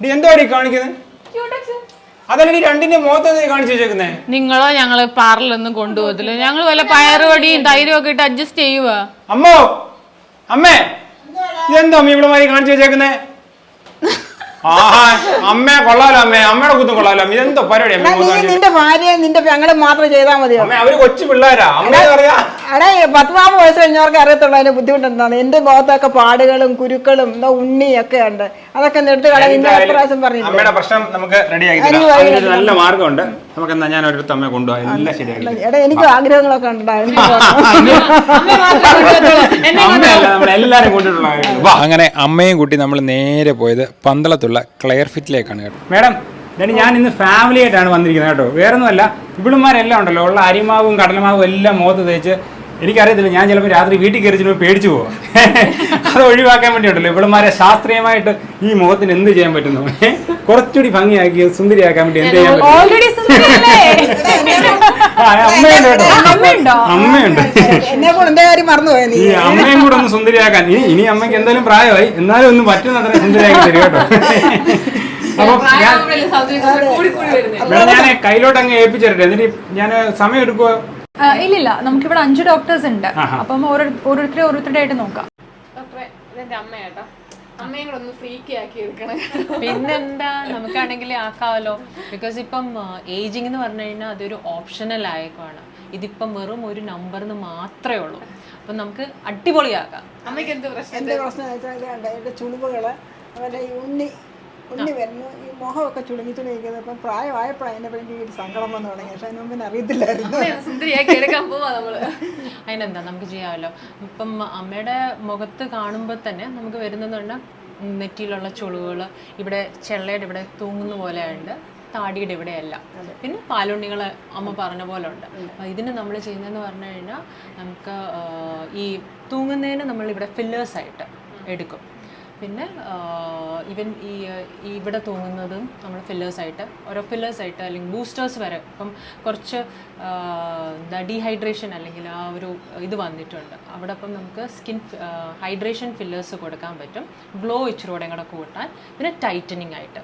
D എന്തോടി കാണിക്കുന്നത് അതല്ല രണ്ടിന്റെ മുഖത്ത് കാണിച്ചു വെച്ചേക്കുന്നേ? നിങ്ങളോ ഞങ്ങൾ പാറലൊന്നും കൊണ്ടുപോകത്തില്ല? ഞങ്ങൾ വല്ല പയറുപടിയും തൈരും ഒക്കെ ഇട്ട് അഡ്ജസ്റ്റ് ചെയ്യുക അമ്മോ അമ്മേ ഇതെന്തോ അമ്മ ഇവിടെ മാതിരി കാണിച്ചു വെച്ചേക്കുന്നേ? ആ അമ്മേ കൊള്ളാലോ അമ്മേ അമ്മയുടെ കുത്തും കൊള്ളാലോ അമ്മ. ഇതെന്തോ പരിപാടി അമ്മ നിന്റെ ഭാര്യ നിന്റെ ഞങ്ങളെ മാത്രം ചെയ്താൽ മതി അമ്മ അവർ കൊച്ചു പിള്ളേരാ. അമ്മ പറയാ എടാ പത്ത് നാൽപ്പത് വയസ്സ് കഴിഞ്ഞവർക്ക് അറിയത്തുള്ളൂ അതിന്റെ ബുദ്ധിമുട്ട് എന്താണ് എന്റെ മുഖത്തൊക്കെ പാടുകളും കുരുക്കളും എന്താ ഉണ്ണിയൊക്കെ ഉണ്ട്. അതൊക്കെ എടുത്ത് കളയാൻ എത്ര പ്രാവശ്യം പറഞ്ഞില്ല? അമ്മയുടെ പ്രശ്നം നമുക്ക് റെഡിയാക്കി എനിക്ക് തരാം. ഭയങ്കര അതിനൊരു നല്ല മാർഗമുണ്ട്. നമുക്ക് എന്നാ ഞാൻ ഒരു അമ്മയെ കൊണ്ടുപോകാം. എല്ലാം ശരിയാക്കി എടാ എനിക്ക് ആഗ്രഹങ്ങളൊക്കെ ഉണ്ടായിരുന്നു അമ്മയല്ല നമ്മളെല്ലാരും കൊണ്ടിട്ടുള്ള വാ. അങ്ങനെ അമ്മയും കൂട്ടി നമ്മൾ നേരെ പോയത് പന്തളത്തുള്ള ക്ലെയർ ഫിറ്റിലേക്കാണ് കേട്ടോ. മാഡം ഞാൻ ഞാൻ ഇന്ന് ഫാമിലി ആയിട്ടാണ് വന്നിരിക്കുന്നത് കേട്ടോ. വേറൊന്നുമല്ല ഇവിടുമാരെല്ലാം ഉണ്ടല്ലോ. ഉള്ള അരിമാവും കടലമാവും എല്ലാം മുഖത്ത് തേച്ച് എനിക്കറിയത്തില്ല ഞാൻ ചിലപ്പോൾ രാത്രി വീട്ടിൽ കയറി ചിലപ്പോൾ പേടിച്ചു പോകും അത് ഒഴിവാക്കാൻ വേണ്ടിയുണ്ടല്ലോ. ഇവിടെമാരെ ശാസ്ത്രീയമായിട്ട് ഈ മുഖത്തിന് എന്ത് ചെയ്യാൻ പറ്റുന്നു? കുറച്ചുകൂടി ഭംഗിയാക്കി സുന്ദരിയാക്കാൻ വേണ്ടി എന്ത് ചെയ്യാൻ പറ്റും അമ്മയുണ്ട് ഈ അമ്മയും കൂടെ ഒന്ന് സുന്ദരിയാക്കാൻ. ഇനി ഇനി അമ്മയ്ക്ക് എന്തായാലും പ്രായമായി. എന്നാലും ഒന്ന് പറ്റുന്ന അത്ര സുന്ദരിയാക്കി തരും കേട്ടോ. അപ്പൊ ഞാൻ ഞാൻ കയ്യിലോട്ട് അങ്ങ് ഏൽപ്പിച്ചിട്ടെ എന്നിട്ട് ഞാൻ സമയം എടുക്കുവോ? ആ, ഇല്ലില്ല നമുക്ക് ഇവിടെ അഞ്ച് ഡോക്ടേഴ്സ് ഉണ്ട്. അപ്പം ഓരോ ഓരോരുത്തരെ ഓരോരുത്തരുടെ ആയിട്ട് നോക്കാം. ഇതെന്റെ അമ്മയാട്ടോ അമ്മയും കൂടെ ഒന്ന് ഫ്രീക്കി ആക്കി എടുക്കണം. പിന്നെന്താ നമുക്കാണെങ്കിൽ ആക്കാമല്ലോ ബിക്കോസ് ഇപ്പം ഏജിങ് എന്ന് പറഞ്ഞു കഴിഞ്ഞാൽ അതൊരു ഓപ്ഷണൽ ആയേക്കാണ് ഇതിപ്പം വെറും ഒരു നമ്പറിന് മാത്രമേ ഉള്ളൂ. അപ്പൊ നമുക്ക് അടിപൊളിയാക്കാം. അമ്മയ്ക്ക് എന്ത് പ്രശ്നം എന്റെ പ്രശ്നം എന്ന് വെച്ചാൽ എന്റെ ചുളിവുകൾ അതുപോലെ ഈ ഉണ്ണി ഉണ്ണി വരുന്നു ഈ മുഖമൊക്കെ ചുളുങ്ങി ചുളുങ്ങിക്കുന്നത് ഇപ്പം പ്രായമായപ്പോഴാണ് അതിനെ വേണ്ടി ഒരു സങ്കടം വന്നു തുടങ്ങി പക്ഷെ അതിന് മുമ്പ് പിന്നെ അറിയത്തില്ലായിരുന്നു സുന്ദരിയാക്കി എടുക്കാൻ പോവാ നമ്മൾ. അതിനെന്താ നമുക്ക് ചെയ്യാമല്ലോ. ഇപ്പം അമ്മയുടെ മുഖത്ത് കാണുമ്പോൾ തന്നെ നമുക്ക് വരുന്നതെന്ന് പറഞ്ഞാൽ നെറ്റിയിലുള്ള ചുളിവുകൾ ഇവിടെ ചെള്ളയുടെ ഇവിടെ തൂങ്ങുന്ന പോലെ ഉണ്ട് താടിയുടെ ഇവിടെയല്ല. പിന്നെ പാലുണ്ണികൾ അമ്മ പറഞ്ഞ പോലെ ഉണ്ട് അപ്പൊ ഇതിന് നമ്മൾ ചെയ്യുന്നതെന്ന് പറഞ്ഞു കഴിഞ്ഞാൽ നമുക്ക് ഈ തൂങ്ങുന്നതിന് നമ്മൾ ഇവിടെ ഫില്ലേഴ്സ് ആയിട്ട് എടുക്കും. പിന്നെ ഈവൻ ഈ ഇവിടെ തൂങ്ങുന്നതും നമ്മൾ ഫില്ലേഴ്സായിട്ട് ഓരോ ഫില്ലേഴ്സായിട്ട് അല്ലെങ്കിൽ ബൂസ്റ്റേഴ്സ് വരെ ഇപ്പം കുറച്ച് എന്താ ഡീഹൈഡ്രേഷൻ അല്ലെങ്കിൽ ആ ഒരു ഇത് വന്നിട്ടുണ്ട്. അവിടെ അപ്പം നമുക്ക് സ്കിൻ ഹൈഡ്രേഷൻ ഫില്ലേഴ്സ് കൊടുക്കാൻ പറ്റും. ഗ്ലോ ഇച്ചിരൂടെ കൂടെ കൂട്ടാൻ. പിന്നെ ടൈറ്റനിങ് ആയിട്ട്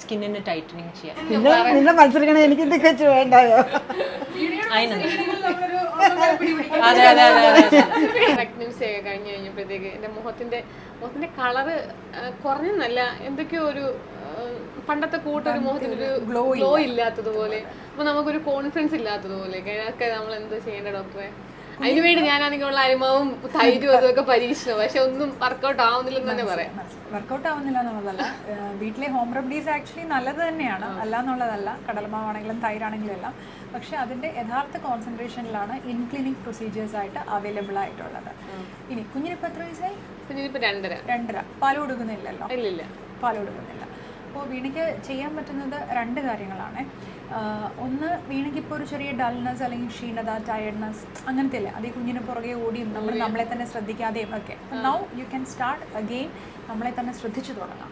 സ്കിന്നിന് ടൈറ്റനിങ് ചെയ്യാൻ. നിന്നെ മത്സരിക്കണേ എനിക്ക് വേണ്ടായോ? അതെ അതെ അതെ അതെ പ്രഗ്നൻസി ഒക്കെ കഴിഞ്ഞ് കഴിഞ്ഞപ്പോഴത്തേക്ക്. എന്റെ മുഖത്തിന്റെ മുഖത്തിന്റെ കളറ് കുറഞ്ഞെന്നല്ല എന്തൊക്കെയോ ഒരു പണ്ടത്തെ കൂട്ടൊരു മുഖത്തിനൊരു ഗ്ലോ ഇല്ലാത്തതുപോലെ. അപ്പൊ നമുക്കൊരു കോൺഫിഡൻസ് ഇല്ലാത്തതുപോലെ. അതിനൊക്കെ നമ്മൾ എന്താ ചെയ്യേണ്ട ഡോക്ടറെ അതിനുവേണ്ടി ഞാനാണെങ്കിൽ ഉള്ള അരിമാവും തൈരും അതൊക്കെ പരീക്ഷിച്ചു. പക്ഷെ ഒന്നും വർക്കൗട്ട് ആവുന്നില്ലെന്ന് തന്നെ പറയാം. വർക്കൗട്ട് ആവുന്നില്ല എന്നുള്ളതല്ല. വീട്ടിലെ ഹോം റെമഡീസ് ആക്ച്വലി നല്ലത് തന്നെയാണ്. അല്ല എന്നുള്ളതല്ല. കടലമാവാണെങ്കിലും തൈരാണെങ്കിലും എല്ലാം. പക്ഷെ അതിന്റെ യഥാർത്ഥ കോൺസെൻട്രേഷനിലാണ് ഇൻ ക്ലിനിക് പ്രൊസീജിയേഴ്സ് ആയിട്ട് അവൈലബിൾ ആയിട്ടുള്ളത്. ഇനി കുഞ്ഞിനിപ്പോൾ എത്ര വയസ്സായി? കുഞ്ഞിനിപ്പോ രണ്ടര. രണ്ടര. പാൽ കൊടുക്കുന്നില്ലല്ലോ? ഇല്ലില്ല. പാൽ കൊടുക്കുന്നില്ല. അപ്പോൾ വീണയ്ക്ക് ചെയ്യാൻ പറ്റുന്നത് രണ്ട് കാര്യങ്ങളാണ്. ഒന്ന് വീണയ്ക്ക് ഇപ്പോൾ ഒരു ചെറിയ ഡൾനെസ് അല്ലെങ്കിൽ ക്ഷീണത ടയർഡ്നെസ് അങ്ങനത്തെ അല്ലേ? അതേ കുഞ്ഞിന് പുറകെ ഓടിയും നമ്മൾ നമ്മളെ തന്നെ ശ്രദ്ധിക്കാതെയും ഒക്കെ. Now you can start again നമ്മളെ തന്നെ ശ്രദ്ധിച്ചു തുടങ്ങാം.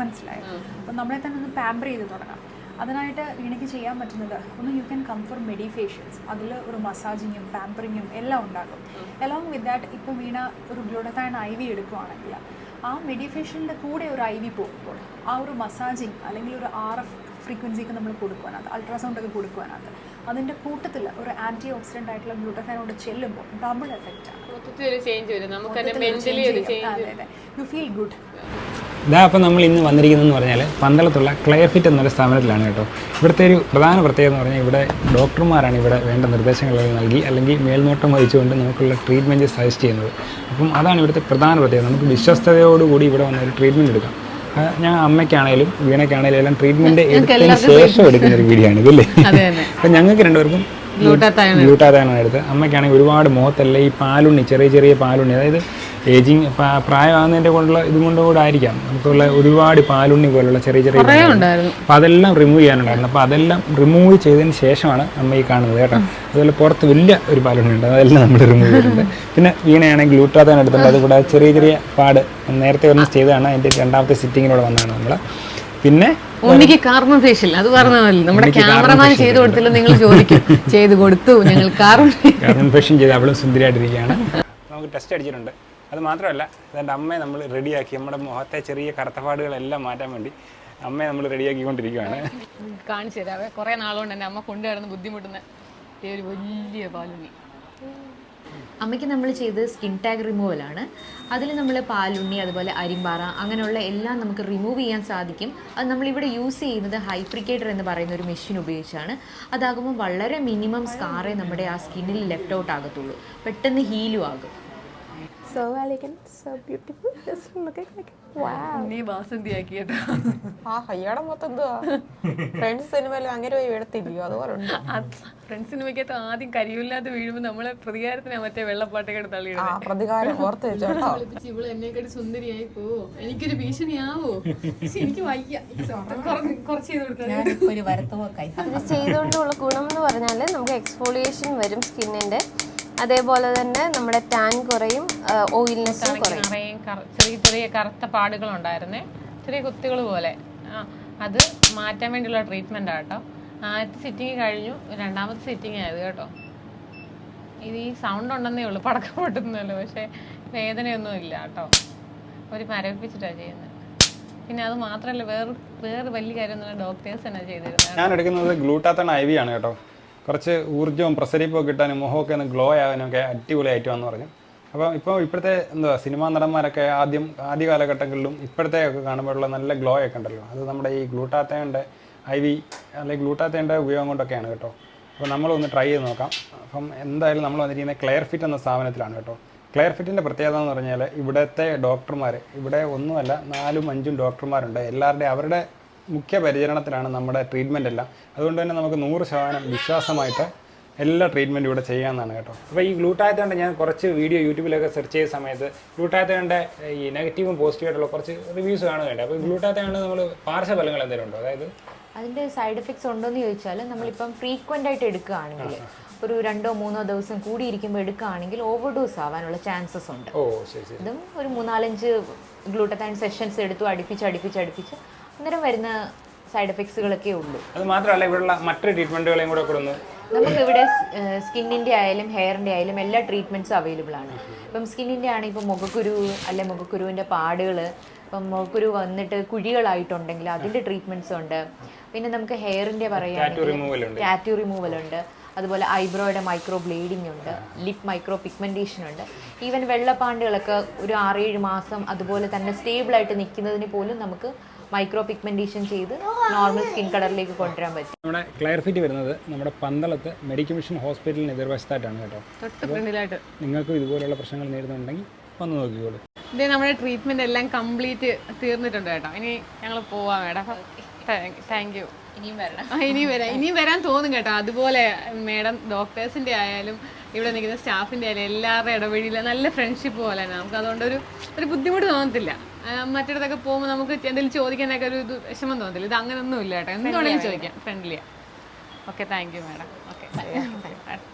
മനസ്സിലായോ? അപ്പോൾ നമ്മളെ തന്നെ ഒന്ന് പാമ്പർ ചെയ്ത് തുടങ്ങാം. അതിനായിട്ട് വീണയ്ക്ക് ചെയ്യാൻ പറ്റുന്നത് ഒന്ന് you can come for medifacials അതിൽ ഒരു മസാജിങ്ങും പാമ്പറിങ്ങും എല്ലാം ഉണ്ടാകും. അലോങ് വിത്ത് ദാറ്റ് ഇപ്പോൾ വീണ ഒരു ഗ്ലൂഡത്തായ ഐ വി എടുക്കുവാണെങ്കിൽ ആ മെഡിഫേഷ്യലിന്റെ കൂടെ ഒരു ഐ വി പോകുമ്പോൾ ആ ഒരു മസാജിങ് അല്ലെങ്കിൽ ഒരു ആർ എഫ് ഫ്രീക്വൻസിക്ക് നമ്മൾ കൊടുക്കുവാനകത്ത് അൾട്രാസൗണ്ട് ഒക്കെ കൊടുക്കുവാനകത്ത് അതിന്റെ കൂട്ടത്തിൽ ഒരു ആന്റി ഓക്സിഡന്റ് ആയിട്ടുള്ള ഗ്ലൂട്ടഫൈനോട് ചെല്ലുമ്പോൾ ഡബിൾ എഫക്റ്റ് ആണ്. യു ഫീൽ ഗുഡ് ഇതാ അപ്പോൾ നമ്മൾ ഇന്ന് വന്നിരിക്കുന്നതെന്ന് പറഞ്ഞാൽ പന്തളത്തുള്ള ക്ലെയർ ഫിറ്റ് എന്നൊരു സ്ഥാപനത്തിലാണ് കേട്ടോ. ഇവിടുത്തെ ഒരു പ്രധാന പ്രത്യേകത എന്ന് പറഞ്ഞാൽ ഇവിടെ ഡോക്ടർമാരാണ് ഇവിടെ വേണ്ട നിർദ്ദേശങ്ങൾ നൽകി അല്ലെങ്കിൽ മേൽനോട്ടം വഹിച്ചുകൊണ്ട് നമുക്കുള്ള ട്രീറ്റ്മെന്റ് സജസ്റ്റ് ചെയ്യുന്നത്. അപ്പം അതാണ് ഇവിടുത്തെ പ്രധാന പ്രത്യേകത. നമുക്ക് വിശ്വസ്തയോടുകൂടി ഇവിടെ വന്ന ഒരു ട്രീറ്റ്മെന്റ് എടുക്കാം. ഞാൻ അമ്മയ്ക്കാണേലും വീണയ്ക്കാണേലും എല്ലാം ട്രീറ്റ്മെന്റ് എടുത്തതിന് ശേഷം എടുക്കുന്ന ഒരു വീഡിയോ ആണ് ഇതല്ലേ അപ്പം ഞങ്ങൾക്ക് രണ്ടുപേർക്കും ഗ്ലൂട്ടാതാണ് എടുത്ത് അമ്മയ്ക്കാണെങ്കിൽ ഒരുപാട് മുഖത്തല്ലേ ഈ പാലുണ്ണി ചെറിയ ചെറിയ പാലുണ്ണി. അതായത് ഏജിങ് പ്രായമാകുന്നതിന്റെ കൊണ്ടുള്ള ഇതും കൊണ്ടും കൂടെ ആയിരിക്കാം. നമുക്കുള്ള ഒരുപാട് പാലുണ്ണി പോലുള്ള ചെറിയ ചെറിയ. അപ്പോൾ അതെല്ലാം റിമൂവ് ചെയ്യാനുണ്ടായിരുന്നു. അപ്പോൾ അതെല്ലാം റിമൂവ് ചെയ്തതിന് ശേഷമാണ് നമ്മൾ ഈ കാണുന്നത് കേട്ടോ. അതുപോലെ പുറത്ത് വലിയ ഒരു പാലുണ്ണി ഉണ്ട്. അതെല്ലാം നമ്മൾ റിമൂവ് ചെയ്തിട്ടുണ്ട്. പിന്നെ വീണയാണെങ്കിൽ ഗ്ലൂട്ടാതാണ് എടുത്തിട്ടുണ്ട്. അതുകൂടാതെ ചെറിയ ചെറിയ പാട് നേരത്തെ ഒന്ന് ചെയ്തതാണ് അതിന്റെ രണ്ടാമത്തെ സിറ്റിങ്ങിലൂടെ വന്നതാണ് നമ്മൾ. പിന്നെ ഉണ്ണിക്ക് കാർബൺ ഫേഷ്യൽ അത് പറഞ്ഞതല്ലേ? നമ്മുടെ ക്യാമറമാൻ ചെയ്തു കൊടുത്തില്ല നിങ്ങൾ ചോദിക്കും. ചെയ്തു കൊടുത്തു. ഞങ്ങൾ കാർബൺ കാർബൺ ഫേഷ്യൻ ചെയ്ത് അവളും സുന്ദരിയായിട്ടിരിക്കുകയാണ്. നമുക്ക് ടെസ്റ്റ് അടിച്ചിട്ടുണ്ട്. അത് മാത്രമല്ല അതെന്റെ അമ്മയെ നമ്മൾ റെഡിയാക്കി നമ്മുടെ മുഖത്തെ ചെറിയ കറുത്തപാടുകളെല്ലാം മാറ്റാൻ വേണ്ടി അമ്മയെ നമ്മൾ റെഡിയാക്കിക്കൊണ്ടിരിക്കുകയാണ് കാണിച്ചു തരാവേ കുറേ നാളുകൊണ്ട് എന്റെ അമ്മ കൊണ്ടുവരുന്ന ബുദ്ധിമുട്ടുന്ന ഈ ഒരു വലിയ പാലുണ്ണി. അമ്മയ്ക്ക് നമ്മൾ ചെയ്തത് സ്കിൻ ടാഗ് റിമൂവലാണ് അതിൽ നമ്മൾ പാലുണ്ണി അതുപോലെ അരിമ്പാറ അങ്ങനെയുള്ള എല്ലാം നമുക്ക് റിമൂവ് ചെയ്യാൻ സാധിക്കും. അത് നമ്മളിവിടെ യൂസ് ചെയ്യുന്നത് ഹൈഫ്രിക്കേറ്റർ എന്ന് പറയുന്ന ഒരു മെഷീൻ ഉപയോഗിച്ചാണ്. അതാകുമ്പോൾ വളരെ മിനിമം സ്കാറേ നമ്മുടെ ആ സ്കിന്നിൽ ലെഫ്റ്റ് ഔട്ട് ആകത്തുള്ളൂ. പെട്ടെന്ന് ഹീലും ആകും. So elegant, so beautiful just looking like wow. നീ ബാസന്തിയാക്കി കേട്ടോ ആ കയ്യാടെ മൊത്തം എന്തുവാ? ഫ്രണ്ട്സ് സിനിമയിൽ അങ്ങനെ പോയി വീഴത്തില്ലയോ അതുപോലെ ഫ്രണ്ട്സ് സിനിമയ്ക്കകത്ത് ആദ്യം കരിയില്ലാതെ വീഴുമ്പോൾ നമ്മളെ പ്രതികാരത്തിനാ മറ്റേ വെള്ളപ്പാട്ടൊക്കെ തള്ളിയിടുന്നത് പ്രതികാരം ഓർത്ത് വെച്ചോ. ഇവൾ എന്നെക്കാട്ടി സുന്ദരിയായി പോവോ. എനിക്കൊരു ഭീഷണിയാവോ? പക്ഷെ എനിക്ക് വയ്യ. കുറച്ച് ചെയ്ത് ഇത് ചെയ്തുകൊണ്ടുള്ള ഗുണം എന്ന് പറഞ്ഞാൽ നമുക്ക് എക്സ്ഫോളിയേഷൻ വരും സ്കിന്നിന്റെ അതേപോലെ തന്നെ നമ്മുടെ ടാൻ കുറയും ഓയിൽനെസ്സും കുറയും. ചെറിയ ചെറിയ കറുത്ത പാടുകൾ ഉണ്ടായിരുന്നേ. ചെറിയ കുത്തികൾ പോലെ. അത് മാറ്റാൻ വേണ്ടിയുള്ള ട്രീറ്റ്മെന്റ് ആട്ടോ ആദ്യത്തെ സിറ്റിങ് കഴിഞ്ഞു. രണ്ടാമത്തെ സിറ്റിങ് ആയത് കേട്ടോ. ഇത് ഈ സൗണ്ട് ഉണ്ടെന്നേ ഉള്ളൂ പടക്കം പൊട്ടുന്നല്ലോ പക്ഷേ വേദനയൊന്നും ഇല്ല കേട്ടോ. ഒരു മരവിപ്പിച്ചിട്ടാണ് ചെയ്യുന്നത്. പിന്നെ അത് മാത്രമല്ല വേറെ വേറെ വലിയ കാര്യം ഡോക്ടേഴ്സ് തന്നെ ചെയ്തിരുന്നത്. ഞാൻ എടുക്കുന്നത് ഗ്ലൂട്ടാത്തൺ ഐ വി ആണ് കേട്ടോ. കുറച്ച് ഊർജവും പ്രസരിപ്പും കിട്ടാനും മുഖമൊക്കെ ഒന്ന് ഗ്ലോ ആകാനും ഒക്കെ അടിപൊളി വന്നു പറഞ്ഞു. അപ്പോൾ ഇപ്പോൾ ഇപ്പോഴത്തെ എന്താ സിനിമാ നടന്മാരൊക്കെ ആദ്യം ആദ്യ കാലഘട്ടങ്ങളിലും ഇപ്പോഴത്തെ ഒക്കെ കാണുമ്പോഴുള്ള നല്ല ഗ്ലോ ഒക്കെ ഉണ്ടല്ലോ. അത് നമ്മുടെ ഈ ഗ്ലൂട്ടാത്തയുടെ ഐ വി അല്ലെങ്കിൽ ഗ്ലൂട്ടാത്തയുടെ ഉപയോഗം കൊണ്ടൊക്കെയാണ് കേട്ടോ. അപ്പോൾ നമ്മളൊന്ന് ട്രൈ ചെയ്ത് നോക്കാം. അപ്പം എന്തായാലും നമ്മൾ വന്നിരിക്കുന്നത് ക്ലെയർ ഫിറ്റ് എന്ന സ്ഥാപനത്തിലാണ് കേട്ടോ. ക്ലെയർ ഫിറ്റിന്റെ പ്രത്യേകത എന്ന് പറഞ്ഞാൽ ഇവിടുത്തെ ഡോക്ടർമാർ ഇവിടെ ഒന്നുമല്ല നാലും അഞ്ചും ഡോക്ടർമാരുണ്ട് എല്ലാവരുടെയും അവരുടെ മുഖ്യ പരിചരണത്തിലാണ് നമ്മുടെ ട്രീറ്റ്മെന്റ് എല്ലാം. അതുകൊണ്ട് തന്നെ നമുക്ക് നൂറ് ശതമാനം വിശ്വാസമായിട്ട് എല്ലാ ട്രീറ്റ്മെന്റും ഇവിടെ ചെയ്യാമെന്നാണ് കേട്ടോ. അപ്പോൾ ഈ ഗ്ലൂട്ടായത്തോണ്ട് ഞാൻ കുറച്ച് വീഡിയോ യൂട്യൂബിലൊക്കെ സെർച്ച് ചെയ്ത സമയത്ത് ഗ്ലൂട്ടായത്തോണ്ട് ഈ നെഗറ്റീവും പോസിറ്റീവ് ആയിട്ടുള്ള കുറച്ച് റിവ്യൂസ് കാണുന്നുണ്ട് അപ്പോൾ ഗ്ലൂട്ടായത്തോണ്ട് നമ്മൾ പാർശ്വഫലങ്ങൾ എന്തെങ്കിലും ഉണ്ടോ? അതായത് അതിന്റെ സൈഡ് എഫക്ട്സ് ഉണ്ടോയെന്ന് ചോദിച്ചാൽ നമ്മളിപ്പം ഫ്രീക്വന്റ് ആയിട്ട് എടുക്കുകയാണെങ്കിൽ ഒരു രണ്ടോ മൂന്നോ ദിവസം കൂടി ഇരിക്കുമ്പോൾ എടുക്കുകയാണെങ്കിൽ ഓവർഡോസ് ആവാനുള്ള ചാൻസസ് ഉണ്ട്. ഓ ശരി ശരി. ഇതും ഒരു മൂന്നാലഞ്ച് ഗ്ലൂട്ടത്തൈൻ സെഷൻസ് എടുത്തു അടുപ്പിച്ച് അടുപ്പിച്ച് അടുപ്പിച്ച് അന്നേരം വരുന്ന സൈഡ് എഫക്ട്സുകളൊക്കെ ഉള്ളൂ. അത് മാത്രമല്ല ഇവിടെയുള്ള മറ്റു ട്രീറ്റ്മെന്റുകളെയും കൂടെ കൂടെ ഒന്ന് നമുക്കിവിടെ സ്കിന്നിന്റെ ആയാലും ഹെയറിന്റെ ആയാലും എല്ലാ ട്രീറ്റ്മെന്റ്സും അവൈലബിൾ ആണ്. ഇപ്പം സ്കിന്നിന്റെ ആണെങ്കിൽ ഇപ്പം മുഖക്കുരു അല്ലെ മുഖക്കുരുവിന്റെ പാടുകൾ ഇപ്പം മുഖക്കുരു വന്നിട്ട് കുഴികളായിട്ടുണ്ടെങ്കിൽ അതിന്റെ ട്രീറ്റ്മെന്റ്സ് ഉണ്ട്. പിന്നെ നമുക്ക് ഹെയറിന്റെ പറയുകയാണെങ്കിൽ ടാറ്റു റിമൂവൽ ഉണ്ട്. അതുപോലെ ഐബ്രോയുടെ മൈക്രോ ബ്ലേഡിംഗ് ഉണ്ട്. ലിപ് മൈക്രോ പിഗ്മെന്റേഷൻ ഉണ്ട്. ഈവൻ വെള്ളപ്പാണ്ടുകളൊക്കെ ഒരു ആറേഴ് മാസം അതുപോലെ തന്നെ സ്റ്റേബിളായിട്ട് നിൽക്കുന്നതിന് പോലും നമുക്ക് മൈക്രോ പിഗ്മെന്റേഷൻ ചെയ്ത് നോർമൽ സ്കിൻ കളറിലേക്ക് കൊണ്ടുവരാൻ പറ്റും. നമ്മുടെ ക്ലയർഫിറ്റ് വരുന്നത് നമ്മുടെ പന്തളത്ത് മെഡിക്കൽ മിഷൻ ഹോസ്പിറ്റലിന് എതിർവശത്തായിട്ടാണ് കേട്ടോ. തൊട്ട് നിങ്ങൾക്കും ഇതുപോലുള്ള പ്രശ്നങ്ങൾ നേരിടുന്നുണ്ടെങ്കിൽ വന്ന് നോക്കിക്കോളൂ. ഇതേ നമ്മുടെ ട്രീറ്റ്മെന്റ് എല്ലാം കംപ്ലീറ്റ് തീർന്നിട്ടുണ്ട് കേട്ടോ. ഇനി ഞങ്ങൾ പോവാം മേഡം. താങ്ക് യു ഇനിയും വരാം. ഇനിയും വരാൻ തോന്നും കേട്ടോ. അതുപോലെ മേഡം ഡോക്ടേഴ്സിന്റെ ആയാലും ഇവിടെ നിൽക്കുന്ന സ്റ്റാഫിന്റെ ആയാലും എല്ലാവരുടെ ഇടപെടിയില്ല നല്ല ഫ്രണ്ട്ഷിപ്പ് പോലെ തന്നെ. നമുക്ക് അതുകൊണ്ട് ഒരു ഒരു ബുദ്ധിമുട്ട് തോന്നത്തില്ല. മറ്റിടത്തൊക്കെ പോകുമ്പോൾ നമുക്ക് എന്തെങ്കിലും ചോദിക്കാനൊക്കെ ഒരു ഇത് വിഷമം തോന്നത്തില്ല. ഇത് അങ്ങനെയൊന്നും ഇല്ല കേട്ടോ. എന്തുകൊണ്ടെങ്കിലും ചോദിക്കാം. ഫ്രണ്ട്ലിയാ okay thank you madam okay